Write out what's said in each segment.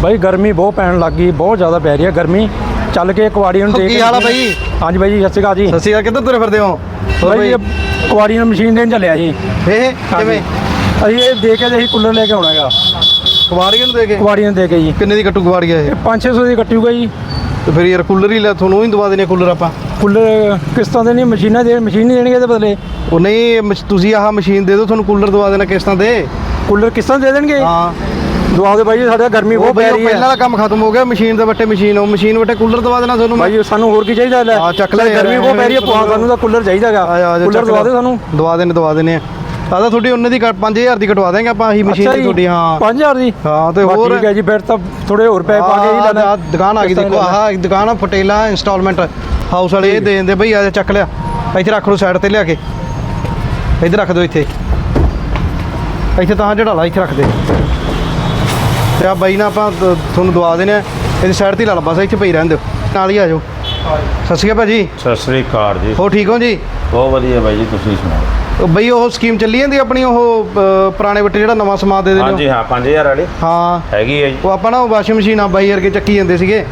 ਬਾਈ ਗਰਮੀ ਬਹੁਤ ਪੈਣ ਲੱਗ ਗਈ ਬਹੁਤ ਜ਼ਿਆਦਾ ਪੈ ਰਹੀ ਹੈ ਗਰਮੀ। ਚੱਲ ਕੇ ਕੁਆੜੀ ਨੂੰ ਦੇਖ ਕੀ ਹਾਲ ਆ ਬਾਈ? ਹਾਂਜੀ ਬਾਈ ਜੀ ਸਤਿ ਸ਼੍ਰੀ ਅਕਾਲ ਜੀ। ਸਤਿ ਸ਼੍ਰੀ ਅਕਾਲ ਕਿੱਧਰ ਤੁਰੇ ਫਿਰਦੇ ਹੋ? ਬਾਈ ਕੁਆੜੀ ਨੂੰ ਮਸ਼ੀਨ ਦੇਣ ਚੱਲਿਆ ਜੀ ਇਹ ਕਿਵੇਂ? ਅਸੀਂ ਇਹ ਦੇ ਕੇ ਤੇ ਅਸੀਂ ਕੂਲਰ ਲੈ ਕੇ ਆਉਣਾ ਹੈਗਾ। ਕੁਵਾੜੀਆਂ ਨੂੰ ਦੇ ਕੇ? ਕੁਆੜੀ ਨੂੰ ਦੇ ਕੇ ਜੀ। ਕਿੰਨੇ ਦੀ ਕੱਟੂ ਕੁਵਾੜੀਆ ਇਹ? 5-600 ਦੀ ਕੱਟੂਗਾ ਜੀ। ਤੇ ਫਿਰ ਯਾਰ ਕੂਲਰ ਹੀ ਲੈ ਤੁਹਾਨੂੰ ਹੀ ਦਵਾ ਦੇਣੇ ਕੂਲਰ ਆਪਾਂ। ਕੂਲਰ ਕਿਸ਼ਤਾਂ ਦੇ ਨਹੀਂ ਮਸ਼ੀਨਾਂ ਦੇ ਮਸ਼ੀਨ ਨਹੀਂ ਦੇਣਗੇ ਇਹਦੇ ਬਦਲੇ। ਉਹ ਨਹੀਂ ਤੁਸੀਂ ਆਹ ਮਸ਼ੀਨ ਦੇ ਦਿਓ ਤੁਹਾਨੂੰ ਕੂਲਰ ਦਵਾ ਦੇਣਾ ਕਿਸ਼ਤਾਂ ਦੇ। ਕੂਲਰ ਕਿਸ਼ਤਾਂ ਦੇ ਦੇਣਗੇ? ਹਾਂ। ਦਵਾ ਦੇ ਬਾਈ ਜੀ ਸਾਡੇ ਗਰਮੀ ਬਹੁਤ ਪੈ ਰਹੀ ਪਹਿਲਾਂ ਹੈ ਦਾ ਕੰਮ ਖਤਮ ਹੋ ਗਿਆ ਮਸ਼ੀਨ ਦੇ ਵੱਟੇ ਮਸ਼ੀਨ ਉਹ ਮਸ਼ੀਨ ਵੱਟੇ ਕੂਲਰ ਦਵਾ ਦੇਣਾ ਤੁਹਾਨੂੰ ਬਾਈ ਸਾਨੂੰ ਹੋਰ ਕੀ ਚਾਹੀਦਾ ਲੈ? ਹਾਂ, ਚੱਕ ਲੈ ਗਰਮੀ ਬਹੁਤ ਪੈ ਰਹੀ ਹੈ ਪਵਾ ਸਾਨੂੰ ਤਾਂ ਕੂਲਰ ਚਾਹੀਦਾਗਾ ਕੂਲਰ ਦਵਾ। ਦੇ ਸਾਨੂੰ। ਦਵਾ ਦੇਣੇ ਦਵਾ ਦੇਣੇ ਆ। ਤਾਂ ਤੁਹਾਡੀ ਉਹਨੇ ਦੀ 5000 ਦੀ ਕਟਵਾ ਦੇਂਗੇ ਆਪਾਂ ਆਹੀ ਮਸ਼ੀਨ ਦੀ ਤੁਹਾਡੀ ਹਾਂ। 5000 ਦੀ? ਹਾਂ ਤੇ ਹੋਰ ਠੀਕ ਹੈ ਜੀ ਫਿਰ ਤਾਂ ਥੋੜੇ ਹੋਰ ਪੈਸੇ ਪਾ ਕੇ ਹੀ ਲੈਣਾ। ਦੁਕਾਨ ਆ ਗਈ ਦੇਖੋ ਆਹ ਦੁਕਾਨ ਆ ਪਟੇਲਾ ਇੰਸਟਾਲਮੈਂਟ। ਹਾਊਸ ਵਾਲੇ ਇਹ ਦੇ ਦਿੰਦੇ ਬਈ ਆ ਚੱਕ ਲਿਆ। ਇੱਥੇ ਰੱਖ ਲਓ ਸਾਈਡ ਤੇ ਲਿਆ ਕੇ। ਇੱਧਰ ਰੱਖ ਦਿਓ ਇੱਥੇ। ਇੱਥੇ ਤਾਂ ਜਿਹੜਾ ਲਾ ਇੱਥੇ ਰੱਖ ਦੇ। ਤੇ ਆ ਬਾਈ ਨਾ ਆਪਾਂ ਦ- ਤੁਹਾਨੂੰ ਦਵਾ ਦੇਣੇ ਆ। ਇਹਦੀ ਸਾਈਡ ਤੇ ਹੀ ਲਾ ਲਾ ਬਸ ਇੱਥੇ ਪਈ ਰਹਿਣ ਦਿਓ। ਨਾਲ ਹੀ ਆ ਜਾਓ। ਸਤਿ ਸ਼੍ਰੀ ਅਕਾਲ ਭਾਜੀ। ਸਤਿ ਸ੍ਰੀ ਅਕਾਲ ਜੀ। ਹੋ ਠੀਕ ਹੋ ਜੀ? ਬਹੁਤ ਵਧੀਆ ਬਾਈ ਜੀ ਤੁਸੀਂ ਸੁਣਾਓ? ਉਹ ਬਈ ਉਹ ਸਕੀਮ ਚੱਲੀ ਜਾਂਦੀ ਆਪਣੀ ਉਹ ਅ, ਪੁਰਾਣੇ ਵੱਟੇ ਜਿਹੜਾ ਨਵਾਂ ਸਮਾਨ ਦੇ ਦਿੰਦੇ ਹਾਂਜੀ ਹੋ ਹਾਂ 5000 ਵਾਲੀ। ਹਾਂ। ਹੈਗੀ ਹੈ ਜੀ। ਉਹ ਆਪਾਂ ਨਾ ਵਾਸ਼ਿੰਗ ਮਸ਼ੀਨ ਆ ਬਾਈ ਵਰਗੇ ਚੱਕੀ ਜਾਂਦੇ ਸੀਗੇ।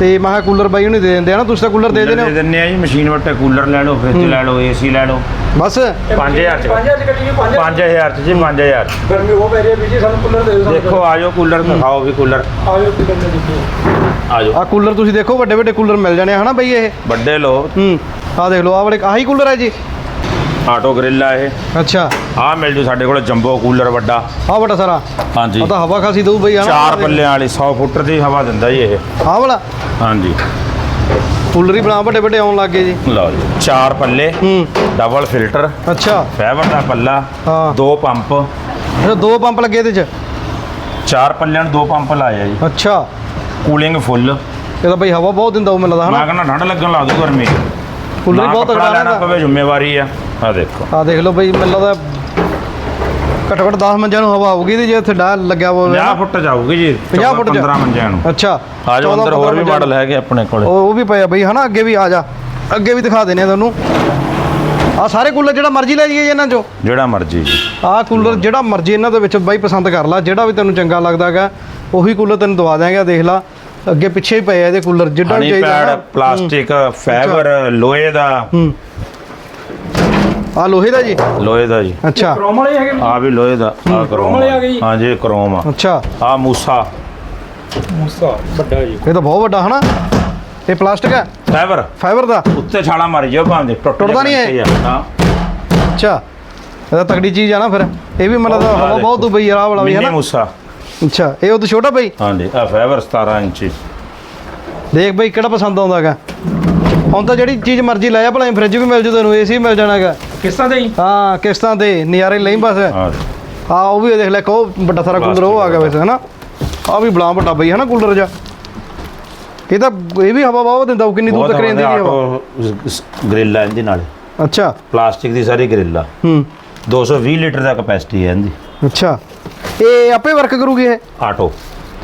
ਤੇ ਮੈਂ ਕਿਹਾ ਕੂਲਰ ਬਾਈ ਉਹਨੂੰ ਦੇ ਦਿੰਦੇ ਆ ਨਾ ਤੁਸੀਂ ਤਾਂ ਕੂਲਰ ਦੇ ਦੇਣੇ ਦੇ ਹੋ? ਦਿੰਨੇ ਆ ਜੀ ਮਸ਼ੀਨ ਵੱਟੇ ਕੂਲਰ ਲੈ ਲਓ ਫ੍ਰਿਜ ਲੈ ਲਓ ਏਸੀ ਲੈ ਲਓ। ਬਸ। 5000 ਚ। 5000 ਦੀ ਕੱਟੀ 5000 5000 ਚ ਜੀ 5000 ਚ। ਗਰਮੀ ਬਹੁਤ ਪੈ ਰਹੀ ਹੈ ਵੀ ਜੀ ਸਾਨੂੰ ਕੂਲਰ ਦੇ ਦਿਓ ਸਾਨੂੰ। ਦੇਖੋ ਆਜੋ ਕੂਲਰ ਦਿਖਾਓ ਵੀ ਕੂਲਰ। ਆਜੋ ਕੂਲਰ ਦੇ ਦੇਖੋ। ਆਜੋ। ਆ ਕੂਲਰ ਤੁਸੀਂ ਦੇਖੋ ਵੱਡੇ ਵੱਡੇ ਕੂਲਰ ਮਿਲ ਜਾਣੇ ਆ ਹਨਾ ਬਈ ਇਹ? ਵੱਡੇ ਲੋ ਹੂੰ। ਆ ਦੇਖ ਲਓ ਆ ਵਾਲੇ ਆਹੀ ਕੂਲਰ ਹੈ ਜੀ? ਆਟੋ ਗ੍ਰਿਲ ਆ ਇਹ। ਅੱਛਾ। ਆ ਮਿਲ ਜੂ ਸਾਡੇ ਕੋਲ ਜੰਬੋ ਕੂਲਰ ਵੱਡਾ। ਆ ਵੱਡਾ ਸਾਰਾ? ਹਾਂਜੀ। ਉਹ ਤਾਂ ਹਵਾ ਖਾਸੀ ਦਊ ਬਈ ਹਨਾ? ਚਾਰ ਪੱਲਿਆਂ ਵਾਲੀ 100 ਫੁੱਟ ਦੀ ਹਵਾ ਦਿੰਦਾ ਜੀ ਇਹ। ਆਹ ਵਾਲਾ? ਹਾਂਜੀ। ਕੂਲਰ ਹੀ ਬਣਾ ਵੱਡੇ ਵੱਡੇ ਆਉਣ ਲੱਗ ਜੀ। ਲਓ ਜੀ ਚਾਰ ਪੱਲੇ ਹੂੰ। ਡਬਲ ਫਿਲਟਰ ਅੱਛਾ। ਫਾਈਬਰ ਦਾ ਪੱਲਾ ਹਾਂ। ਦੋ ਪੰਪ। ਅੱਛਾ ਦੋ ਪੰਪ ਲੱਗੇ ਇਹਦੇ ਚ? ਚਾਰ ਪੱਲਿਆਂ ਨੂੰ ਦੋ ਪੰਪ ਲਾਏ ਆ ਜੀ। ਅੱਛਾ। Cooling full. ਇਹ ਤਾਂ ਬਈ ਹਵਾ ਬਹੁਤ ਦਿੰਦਾ ਉਹ ਮੈਨੂੰ ਲੱਗਦਾ ਮੈਂ ਹਨਾ ਕਹਿੰਦਾ ਠੰਡ ਲੱਗਣ ਲਾ ਦੂ ਗਰਮੀ ਕੂਲਰ ਹੀ ਨਾ ਬਹੁਤ ਕੱਪੜਾ ਤਗੜਾ ਲੈਣਾ ਰਹਿੰਦਾ। ਪਵੇ ਜ਼ਿੰਮੇਵਾਰੀ ਆ। ਆ ਦੇਖੋ। ਆ ਦੇਖ ਲਓ ਬਈ ਮੈਨੂੰ ਲੱਗਦਾ ਘੱਟੋ ਘੱਟ 10 ਮੰਜਿਆਂ ਨੂੰ ਹਵਾ ਆਊਗੀ ਤੇ ਜੇ ਇੱਥੇ ਡਾ ਲੱਗਿਆ ਹੋਵੇ 50 ਫੁੱਟ ਜਾਊਗੀ ਜੀ 50 ਫੁੱਟ ਜਾ- 15 ਮੰਜਿਆਂ ਨੂੰ। ਅੱਛਾ ਆ ਜਾਓ 14 ਅੰਦਰ ਹੋਰ ਵੀ ਮਾਡਲ ਹੈਗੇ ਆਪਣੇ ਕੋਲੇ। ਉਹ ਉਹ ਵੀ ਪਏ ਆ ਬਈ ਹਨਾ? ਅੱਗੇ ਵੀ ਆ ਜਾ। ਅੱਗੇ ਵੀ ਦਿਖਾ ਦੇਣੇ ਆ ਤੁਹਾਨੂੰ। ਆ ਸਾਰੇ ਕੂਲਰ ਜਿਹੜਾ ਮਰਜ਼ੀ ਲੈ ਜਾਈਏ ਇਹਨਾਂ ਚੋਂ। ਜਿਹੜਾ ਮਰਜ਼ੀ ਜੀ। ਆਹ ਕੂਲਰ ਜਿਹੜਾ ਮਰਜ਼ੀ ਇਹਨਾਂ ਦੇ ਵਿੱਚ ਬਾਈ ਪਸੰਦ ਕਰ ਲਾ ਜਿਹੜਾ ਵੀ ਤੈਨੂੰ ਚੰਗਾ ਲੱਗਦਾਗਾ ਉਹੀ ਕੂਲਰ ਤੈਨੂੰ ਦਵਾ ਦਿਆਂਗੇ ਦੇਖ ਲਾ। ਅੱਗੇ ਪਿੱਛੇ ਹੀ ਪਏ ਆ ਇਹਦੇ ਕੂਲਰ ਜਿੱਡਾ ਚਾਹੀਦਾ। ਪਲਾਸਟਿਕ ਫਾਈਬਰ ਲੋਹੇ ਦਾ। ਹੂੰ। ਆ ਲੋਹੇ ਦਾ ਜੀ? ਲੋਹੇ ਦਾ ਜੀ। ਅੱਛਾ। ਕ੍ਰੋਮ ਵਾਲੇ ਹੈਗੇ ਆ ਵੀ ਲੋਹੇ ਦਾ ਆ ਕਰੋਮ ਵਾਲੇ ਆ ਗਏ ਜੀ। ਹਾਂਜੀ ਇਹ ਕਰੋਮ ਆ। ਅੱਛਾ। ਆ ਮੂਸਾ। ਮੂਸਾ ਵੱਡਾ ਜੀ। ਇਹ ਤਾਂ ਬਹੁਤ ਵੱਡਾ ਹਨਾ? ਇਹ ਪਲਾਸਟਿਕ ਹੈ? ਫਾਈਬਰ। ਫਾਈਬਰ ਦਾ? ਉੱਤੇ ਛਾਲਾ ਮਾਰੀ ਜਾਓ ਭਾਂਦੇ ਟੁੱਟ ਟੁੱਟਦਾ ਨਹੀਂ ਇਹ? ਹਾਂ ਅੱਛਾ। ਇਹ ਤਾਂ ਤਗੜੀ ਚੀਜ਼ ਆ ਨਾ ਫਿਰ। ਇਹ ਵੀ ਮਤਲਬ ਬਹੁਤ ਹਵਾ ਬਹੁਤ ਦੂ ਬਈ ਆਹ ਵਾਲਾ ਵੀ ਮਿੰਨੀ ਹਨਾ ਮੂਸਾ। ਅੱਛਾ ਇਹ ਉਹ ਤੋਂ ਛੋਟਾ ਬਈ? ਹਾਂਜੀ ਆ ਫਾਈਬਰ 17 ਇੰਚੀ। ਦੇਖ ਬਈ ਕਿਹੜਾ ਪਸੰਦ ਆਉਂਦਾਗਾ ਹੁਣ ਤਾਂ ਜਿਹੜੀ ਚੀਜ਼ ਮਰਜ਼ੀ ਲੈ ਆ ਭਲਾ ਫ੍ਰਿਜ ਵੀ ਮਿਲ ਜੂ ਤੈਨੂੰ ਏਸੀ ਵੀ ਮਿਲ ਜਾਣਾਗਾ ਕਿਸ਼ਤਾਂ ਦੇ ਹੀ? ਹਾਂ ਕਿਸ਼ਤਾਂ ਤੇ ਨਜ਼ਾਰੇ ਲਈ ਬਸ। ਹਾਂ ਆ ਉਹ ਵੀ ਦੇਖ ਲੈ ਕੋ ਵੱਡਾ ਸਾਰਾ ਕੂਲਰ ਉਹ ਆ ਗਿਆ ਵੈਸੇ ਹਨਾ? ਆ ਵੀ ਬਲਾਂ ਵੱਡਾ ਬਈ ਹਨਾ ਕੂਲਰ ਜਾ ਇਹ ਤਾਂ ਇਹ ਵੀ ਹਵਾ ਬਹੁਤ ਦਿੰਦਾ ਉਹ ਕਿੰਨੀ ਦੂਰ ਤੱਕ ਰਹਿੰਦੀ ਹੈ ਹਵਾ? ਗ੍ਰਿਲ ਆ ਇਹਦੇ ਨਾਲ। ਅੱਛਾ। ਪਲਾਸਟਿਕ ਦੀ ਸਾਰੀ ਗ੍ਰਿਲ ਆ। ਹੂੰ। 220 ਲੀਟਰ ਦਾ ਕਪੈਸਿਟੀ ਹੈ ਇਹਦੀ। ਅੱਛਾ। ਇਹ ਆਪੇ ਵਰਕ ਕਰੂਗੀ ਇਹ? ਆਟੋ।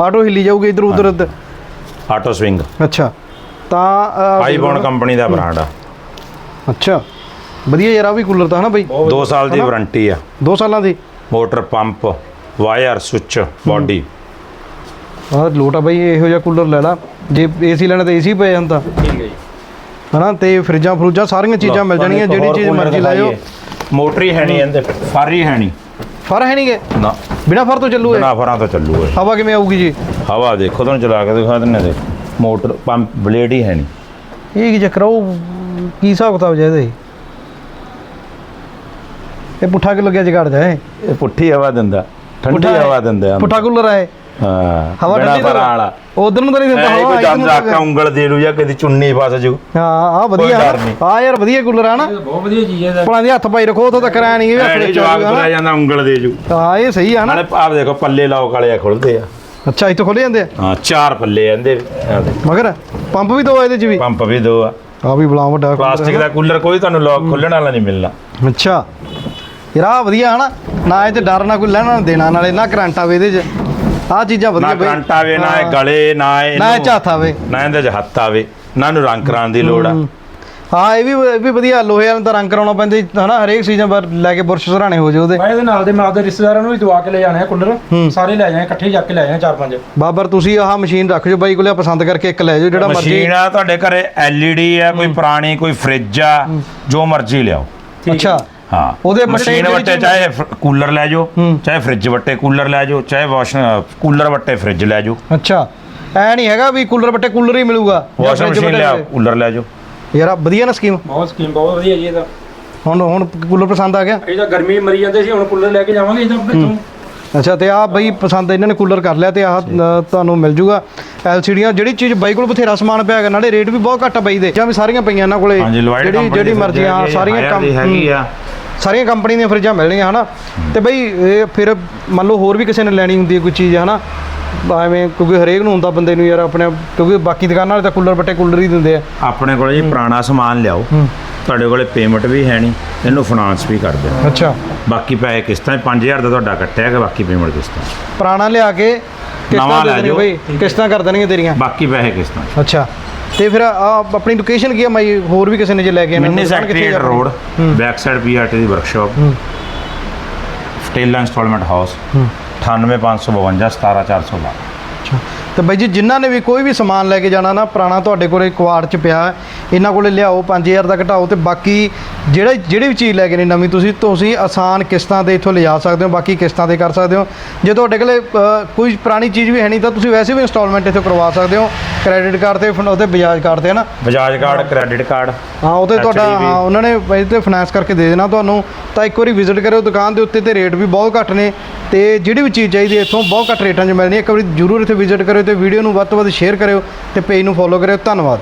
ਆਟੋ ਹਿੱਲੀ ਜਾਊਗੀ ਇਧਰ ਉਧਰ ਆਟੋ ਸਵਿੰਗ। ਅੱਛਾ। ਤਾਂ ਆਈਬੌਨ ਕੰਪਨੀ ਦਾ ਬ੍ਰਾਂਡ ਆ। ਅੱਛਾ। ਵਧੀਆ ਯਾਰ ਆ ਵੀ ਕੂਲਰ ਤਾਂ ਹਨਾ ਬਈ? 2 ਸਾਲ ਦੀ ਵਾਰੰਟੀ ਆ। 2 ਸਾਲਾਂ ਦੀ? Motor pump wire switch body. ਆਹ ਲੋਟ ਆ ਬਈ ਇਹੋ ਜਿਹਾ ਕੂਲਰ ਲੈ ਲਾ। ਜੇ ਏਸੀ ਲੈਣਾ ਤਾਂ ਏਸੀ ਪਏ ਜਾਂਦਾ। ਠੀਕ ਹੈ ਜੀ। ਹਨਾ? ਤੇ ਫਰਿੱਜਾਂ ਫਰੂਜਾਂ ਸਾਰੀਆਂ ਚੀਜ਼ਾਂ ਮਿਲ ਜਾਣਗੀਆਂ ਜਿਹੜੀ ਚੀਜ਼ ਮਰਜ਼ੀ ਲਾਇਓ। ਮੋਟਰ ਹੀ ਹੈ ਨਹੀਂ ਇਹਦੇ ਫਰ ਹੀ ਹੈ ਨਹੀਂ। ਫਰ ਹੈ ਨਹੀਂਗੇ? ਨਾ। ਬਿਨਾ ਫਰ ਤੋਂ ਚੱਲੂ ਇਹ? ਬਿਨਾ ਫਰਾਂ ਤੋਂ ਚੱਲੂ ਇਹ। ਹਵਾ ਕਿਵੇਂ ਆਊਗੀ ਜੀ? ਹਵਾ ਦੇਖੋ ਤੁਹਾਨੂੰ ਚਲਾ ਕੇ ਦਿਖਾ ਦਿੰਨੇ ਦੇ ਮੋਟਰ ਪੰਪ ਬਲੇਡ ਹੀ ਹੈ ਨਹੀਂ। ਇਹ ਕੀ ਚੱਕਰ? ਉਹ ਕੀ ਹਿਸਾਬ ਕਿਤਾਬ ਜੇ ਇਹਦੇ? ਇਹ ਪੁੱਠਾ ਕਿ ਲੱਗਿਆ ਜਗਾੜ ਜਾਏ? ਇਹ ਪੁੱਠੀ ਹਵਾ ਦਿੰਦਾ ਠੰਡੀ ਪੁੱਠਾ ਹੈ। ਹਵਾ ਦਿੰਦਾ। ਪੁੱਠਾ ਕੂਲਰ ਆਏ ਹਾਂ ਹਵਾ ਬਿਨਾਂ ਠੰਡੀ ਫਰਾਂ ਵਾਲਾ। ਉਧਰ ਨੂੰ ਤਾਂ ਨਹੀਂ ਦਿੰਦਾ ਹਵਾ ਕੋਈ ਇੱਧਰ ਦੰਦ ਨੂੰ ਜਾ ਤਾਂ ਕੇ ਉਂਗਲ ਦੇ ਲੂ ਜਾਂ ਕਦੀ ਚੁੰਨੀ ਫਸ ਜੂ। ਹਾਂ ਆ ਵਧੀਆ ਕੋਈ ਡਰ ਨਹੀਂ। ਆ ਯਾਰ ਵਧੀਆ ਕੂਲਰ ਆ ਨਾ। ਇਹ ਬਹੁਤ ਵਧੀਆ ਚੀਜ਼ ਹੈ ਭਲਾ ਦੀ ਹੱਥ ਪਾਈ ਰੱਖੋ ਉਥੋਂ ਤੱਕ ਐ ਨਹੀਂ ਇਹ ਐ ਹੱਥ ਨਹੀਂ ਵਿੱਚ ਜਵਾਬ ਤੁਰਿਆ ਜਾਂਦਾ ਉਂਗਲ ਦੇ ਜੂ। ਹਾਂ ਇਹ ਸਹੀ ਆ ਨਾ ਨਾਲੇ ਆਪ ਦੇਖੋ ਪੱਲੇ ਲਾਓ ਕਾਲੇ ਆ ਖੁੱਲਦੇ ਆ। ਅੱਛਾ ਇੱਥੋਂ ਖੋਲੇ ਜਾਂਦੇ ਆ? ਹਾਂ ਚਾਰ ਪੱਲੇ ਆ ਇਹਦੇ। ਆਹ ਦੇਖ, ਮਗਰ ਪੰਪ ਵੀ ਦੋ ਆ ਇਹਦੇ ਚ ਵੀ? ਪੰਪ ਵੀ ਦੋ ਆ। ਆ ਵੀ ਬਲਾ ਵੱਡਾ cooler ਪਲਾਸਟਿਕ ਹੈ ਦਾ ਕੂਲਰ ਕੋਈ ਤੁਹਾਨੂੰ ਲੋਕ ਖੁੱਲਣ ਵਾਲਾ ਨਹੀਂ ਮਿਲਣਾ। ਅੱਛਾ। ਯਾਰ ਵਧੀਆ ਹਨਾ ਨਾ ਇਹ ਤੇ ਡਰ ਨਾ ਕੋਈ ਲੈਣਾ ਨਾ ਦੇਣਾ ਨਾਲੇ ਨਾ ਕਰੰਟ ਆਵੇ ਇਹਦੇ ਚ। ਆਹ ਚੀਜ਼ਾਂ ਵਧੀਆ ਨਾ ਬਈ। ਕਰੰਟ ਆਵੇ ਨਾ ਇਹ ਹਾਂ। ਗਲੇ ਨਾ ਨਾ ਇਹ ਇਹਨੂੰ- ਝੱਥ ਆਵੇ। ਨਾ ਇਹਦੇ ਚ ਹੱਥ ਆਵੇ ਨਾ ਇਹਨੂੰ ਰੰਗ ਕਰਾਉਣ ਦੀ ਲੋੜ ਆ। ਹਾਂ। ਇਹ ਵੀ ਇਹ ਵੀ ਵਧੀਆ ਲੋਹੇ ਵਾਲਾ ਦਾ ਰੰਗ ਕਰਾਉਣਾ ਪੈਂਦਾ ਜੀ, ਹਨਾ ਹਰੇਕ ਸੀਜ਼ਨ ਪਰ ਲੈ ਕੇ ਬੁਰਸ਼ ਸਰਾਣੇ ਹੋ ਜੇ ਉਹਦੇ। ਮੈਂ ਇਹਦੇ ਨਾਲ ਦੇ ਮੈਂ ਆਪਦੇ ਰਿਸ਼ਤੇਦਾਰਾਂ ਨੂੰ ਵੀ ਦਵਾ ਕੇ ਲੈ ਜਾਣੇ ਆ ਕੂਲਰ। ਸਾਰੇ ਲੈ ਜਾਣੇ ਇਕੱਠੇ ਜਾ ਕੇ ਲੈ ਜਾਣੇ ਚਾਰ ਪੰਜ। ਬਾਬਰ ਤੁਸੀਂ ਆਹ ਮਸ਼ੀਨ ਰੱਖ ਜੋ ਬਾਈ ਕੋਲੇ ਪਸੰਦ ਕਰਕੇ ਇੱਕ ਲੈ ਜਾਓ ਜਿਹੜਾ ਮਰਜ਼ੀ ਮਸ਼ੀਨ ਆ ਤੁਹਾਡੇ ਘਰੇ LED ਆ ਕੋਈ ਪੁਰਾਣੀ ਕੋਈ ਫ੍ਰਿਜ ਆ ਜੋ ਮਰਜ਼ੀ ਲਿਆਓ। ਅੱਛਾ। ਹਾਂ। ਉਹਦੇ ਮਸ਼ੀਨ ਵੱਟੇ ਚਾਹੇ ਫ- ਕੂਲਰ ਲੈ ਜਾਓ ਚਾਹੇ ਫ੍ਰਿਜ ਵੱਟੇ ਕੂਲਰ ਲੈ ਜਾਓ ਚਾਹੇ ਵਾਸ਼ ਕੂਲਰ ਵੱਟੇ ਫ੍ਰਿਜ ਲੈ ਜਾਓ। ਅੱਛਾ। ਐ ਨਹੀਂ ਹੈਗਾ ਵੀ ਕੂਲਰ ਬੱਟੇ ਕੂਲਰ ਹੀ ਮਿਲੂਗਾ ਜਾਂ ਵਾਸ਼ਿੰਗ fridge ਮਸ਼ੀਨ ਵੱਟੇ ਲਿਆਓ ਕੂਲਰ ਲੈ ਜਾਓ। ਯਾਰ ਆਹ ਵਧੀਆ ਨਾ ਸਕੀਮ। ਬਹੁਤ ਸਕੀਮ ਬਹੁਤ ਵਧੀਆ ਜੀ ਇਹਦਾ ਹੁਣ ਹੁਣ ਕੂਲਰ ਪਸੰਦ ਆ ਗਿਆ? ਇਹ ਤਾਂ ਗਰਮੀ ਮਰੀ ਜਾਂਦੇ ਸੀ ਹੁਣ ਕੂਲਰ ਲੈ ਕੇ ਜਾਵਾਂਗੇ ਇਹਦਾ ਇੱਥੋਂ। ਅੱਛਾ ਤੇ ਆਹ ਬਈ ਪਸੰਦ ਇਹਨਾਂ ਨੇ ਕੂਲਰ ਕਰ ਲਿਆ ਤੇ ਆਹ ਅ, ਤੁਹਾਨੂੰ ਮਿਲ ਜੂਗਾ। ਐਲਸੀਡੀਆਂ ਜਿਹੜੀ ਚੀਜ਼ ਬਾਈ ਕੋਲ ਬਥੇਰਾ ਸਮਾਨ ਪਿਆ ਹੈਗਾ ਨਾਲੇ ਰੇਟ ਵੀ ਬਹੁਤ ਘੱਟ ਆ ਬਾਈ ਦੇ। ਜਾਂ ਵੀ ਸਾਰੀਆਂ ਪਈਆਂ ਇਹਨਾਂ ਕੋਲੇ ਹਾਂਜੀ ਲੋਇਡ ਜਿਹੜੀ ਜਿਹੜੀ ਮਰਜ਼ੀ ਹਾਂ ਸਾਰੀਆਂ ਕੰਮ ਹੈਗੀ ਆ। ਸਾਰੀਆਂ ਕੰਪਨੀ ਦੀਆਂ ਫਰਿੱਜਾਂ ਮਿਲਣੀਆਂ ਹਨਾ? ਤੇ ਬਈ ਇਹ ਫਿਰ ਮੰਨ ਲਓ ਹੋਰ ਵੀ ਕਿਸੇ ਨੇ ਲੈਣੀ ਹੁੰਦੀ ਹੈ ਕੋਈ ਚੀਜ਼ ਹਨਾ? ਐਵੇਂ ਕਿਉਂਕਿ ਹਰੇਕ ਨੂੰ ਹੁੰਦਾ ਬੰਦੇ ਨੂੰ ਯਾਰ ਆਪਣੇ ਕਿਉਂਕਿ ਬਾਕੀ ਦੁਕਾਨਾਂ ਵਾਲੇ ਤਾਂ ਕੂਲਰ ਬੱਟੇ ਕੂਲਰ ਹੀ ਦਿੰਦੇ ਆ। ਆਪਣੇ ਕੋਲ ਜੀ ਪੁਰਾਣਾ ਸਮਾਨ ਲਿਆਓ। ਤੁਹਾਡੇ ਕੋਲੇ ਪੇਮੈਂਟ ਵੀ ਹੈ ਨਹੀਂ ਇਹਨੂੰ ਫਾਈਨਾਂਸ ਵੀ ਕਰ ਦਿਓ। ਅੱਛਾ। ਬਾਕੀ ਪੈਸੇ ਕਿਸ਼ਤਾਂ 'ਚ 5000 ਦਾ ਤੁਹਾਡਾ ਕੱਟਿਆ ਕਿ ਬਾਕੀ ਪੇਮੈਂਟ ਕਿਸ਼ਤਾਂ। ਪੁਰਾਣਾ ਲਿਆ ਕੇ ਕਿਸ਼ਤਾਂ ਦੇ। ਬਈ? ਕਰ ਦੇਣਗੀਆਂ ਤੇਰੀਆਂ? ਬਾਕੀ ਪੈਸੇ ਕਿਸ਼ਤਾਂ। ਅੱਛਾ। ਤੇ ਫਿਰ ਆ ਆਪਣੀ ਲੋਕੇਸ਼ਨ ਕੀ ਹੈ ਮਾਈ ਹੋਰ ਵੀ ਕਿਸੇ ਨੇ ਜੇ ਲੈ ਕੇ ਆਉਣਾ mini secretariat? Road back side PRT ਦੀ ਵਰਕਸ਼ਾਪ ਸਟੇਲਾ ਇੰਸਟਾਲਮੈਂਟ ਹਾਊਸ 98552 17412 ਅੱਛਾ। ਤੇ ਬਾਈ ਜੀ ਜਿਨ੍ਹਾਂ ਨੇ ਵੀ ਕੋਈ ਵੀ ਸਮਾਨ ਲੈ ਕੇ ਜਾਣਾ ਨਾ ਪੁਰਾਣਾ ਤੁਹਾਡੇ ਕੋਲੇ ਕੁਆੜ ਚ ਪਿਆ ਇਹਨਾਂ ਕੋਲੇ ਲਿਆਓ 5000 ਦਾ ਘਟਾਓ ਤੇ ਬਾਕੀ ਜਿਹੜਾ ਜਿਹੜੀ ਵੀ ਚੀਜ਼ ਲੈ ਕੇ ਨੇ ਨਵੀਂ ਤੁਸੀਂ ਤੁਸੀਂ ਆਸਾਨ ਕਿਸ਼ਤਾਂ ਤੇ ਇੱਥੋਂ ਲਿਜਾ ਸਕਦੇ ਹੋ ਬਾਕੀ ਕਿਸ਼ਤਾਂ ਤੇ ਕਰ ਸਕਦੇ ਹੋ। ਜੇ ਤੁਹਾਡੇ ਕੋਲੇ ਕੋਈ ਪੁਰਾਣੀ ਚੀਜ਼ ਵੀ ਹੈ ਨਹੀਂ ਤਾਂ ਤੁਸੀਂ ਵੈਸੇ ਵੀ ਇੰਸਟਾਲਮੈਂਟ ਇੱਥੋਂ ਕਰਵਾ ਸਕਦੇ ਹੋ। ਕ੍ਰੈਡਿਟ ਕਾਰਡ ਤੇ ਉਹਤੇ ਬਜਾਜ ਕਾਰਡ ਤੇ ਹੈ ਨਾ? ਬਜਾਜ ਕਾਰਡ ਕ੍ਰੈਡਿਟ ਕਾਰਡ ਹਾਂ ਉਹ ਤੇ ਤੁਹਾਡਾ ਹਾਂ ਉਹਨਾਂ ਨੇ ਇਹ ਤੇ ਫਾਈਨੈਂਸ ਕਰਕੇ ਦੇ ਦੇਣਾ ਤੁਹਾਨੂੰ। ਤਾਂ ਇੱਕ ਵਾਰੀ ਵਿਜ਼ਿਟ ਕਰਿਓ ਦੁਕਾਨ ਦੇ ਉੱਤੇ ਤੇ ਰੇਟ ਵੀ ਬਹੁਤ ਘੱਟ ਨੇ। ਤੇ ਜਿਹੜੀ ਵੀ ਚੀਜ਼ ਚਾਹੀਦੀ ਇੱਥੋਂ ਬਹੁਤ ਘੱਟ ਰੇਟਾਂ 'ਚ ਮਿਲਣੀ ਹੈ। ਇੱਕ ਵਾਰੀ ਜ਼ਰੂਰ ਇੱਥੇ ਵਿਜ਼ਿਟ ਕਰਿਓ ਤੇ ਵੀਡੀਓ ਨੂੰ ਵੱਧ ਤੋਂ ਵੱਧ ਸ਼ੇਅਰ ਕਰਿਓ ਤੇ ਪੇਜ ਨੂੰ ਫੋਲੋ ਕਰਿਓ। ਧੰਨਵਾਦ।